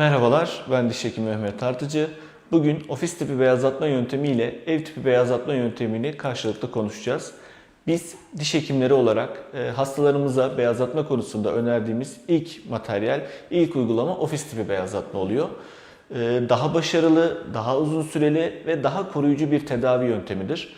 Merhabalar, ben diş hekimi Mehmet Tartıcı. Bugün ofis tipi beyazlatma yöntemiyle ev tipi beyazlatma yöntemini karşılıklı konuşacağız. Biz diş hekimleri olarak e, hastalarımıza beyazlatma konusunda önerdiğimiz ilk materyal, ilk uygulama ofis tipi beyazlatma oluyor. E, Daha başarılı, daha uzun süreli ve daha koruyucu bir tedavi yöntemidir.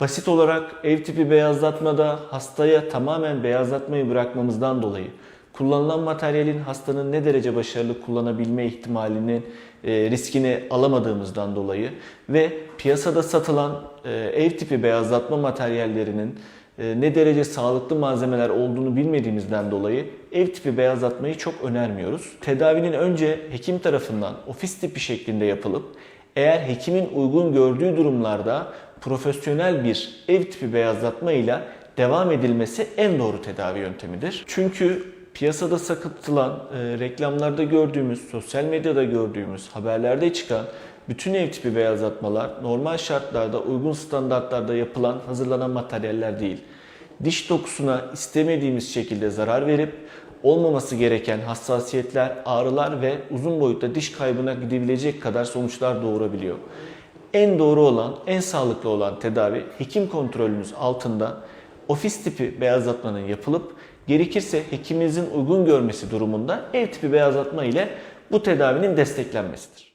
Basit olarak ev tipi beyazlatmada hastaya tamamen beyazlatmayı bırakmamızdan dolayı kullanılan materyalin hastanın ne derece başarılı kullanabilme ihtimalinin e, riskini alamadığımızdan dolayı ve piyasada satılan e, ev tipi beyazlatma materyallerinin e, ne derece sağlıklı malzemeler olduğunu bilmediğimizden dolayı ev tipi beyazlatmayı çok önermiyoruz. Tedavinin önce hekim tarafından ofis tipi şeklinde yapılıp eğer hekimin uygun gördüğü durumlarda profesyonel bir ev tipi beyazlatma ile devam edilmesi en doğru tedavi yöntemidir. Çünkü piyasada satılan, e, reklamlarda gördüğümüz, sosyal medyada gördüğümüz, haberlerde çıkan bütün ev tipi beyazlatmalar normal şartlarda, uygun standartlarda yapılan, hazırlanan materyaller değil. Diş dokusuna istemediğimiz şekilde zarar verip olmaması gereken hassasiyetler, ağrılar ve uzun boyutta diş kaybına gidebilecek kadar sonuçlar doğurabiliyor. En doğru olan, en sağlıklı olan tedavi hekim kontrolünüz altında ofis tipi beyazlatmanın yapılıp gerekirse hekiminizin uygun görmesi durumunda ev tipi beyazlatma ile bu tedavinin desteklenmesidir.